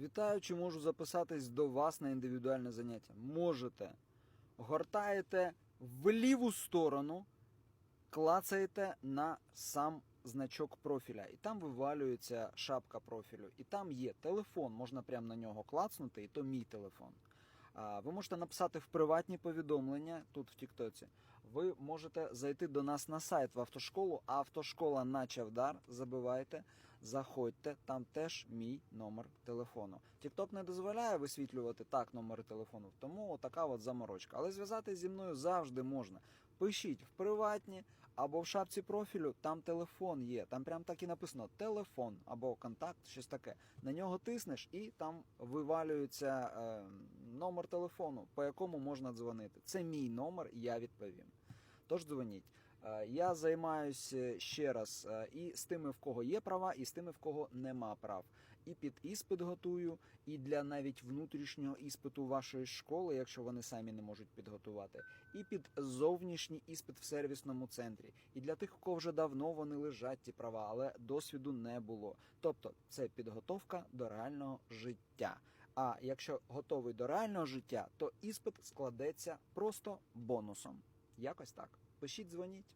Вітаю, чи можу записатись до вас на індивідуальне заняття? Можете. Гортаєте в ліву сторону, клацаєте на сам значок профіля, і там вивалюється шапка профілю. І там є телефон, можна прямо на нього клацнути, і то мій телефон. Ви можете написати в приватні повідомлення тут в Тіктоці. Ви можете зайти до нас на сайт в автошколу, автошкола на Чавдар. Забивайте, заходьте, там теж мій номер телефону. Тікток не дозволяє висвітлювати так номери телефону, тому така от заморочка. Але зв'язатись зі мною завжди можна. Пишіть в приватні або в шапці профілю, там телефон є. Там прям так і написано телефон або контакт, щось таке. На нього тиснеш і там вивалюється е, номер телефону, по якому можна дзвонити. Це мій номер, я відповім. Тож дзвоніть. Е, Я займаюся ще раз е, і з тими, в кого є права, і з тими, в кого нема прав. І під іспит готую, і для навіть внутрішнього іспиту вашої школи, якщо вони самі не можуть підготувати, і під зовнішній іспит в сервісному центрі. І для тих, у кого вже давно вони лежать ті права, але досвіду не було. Тобто це підготовка до реального життя. А якщо готовий до реального життя, то іспит складеться просто бонусом. Якось так. Пишіть, дзвоніть.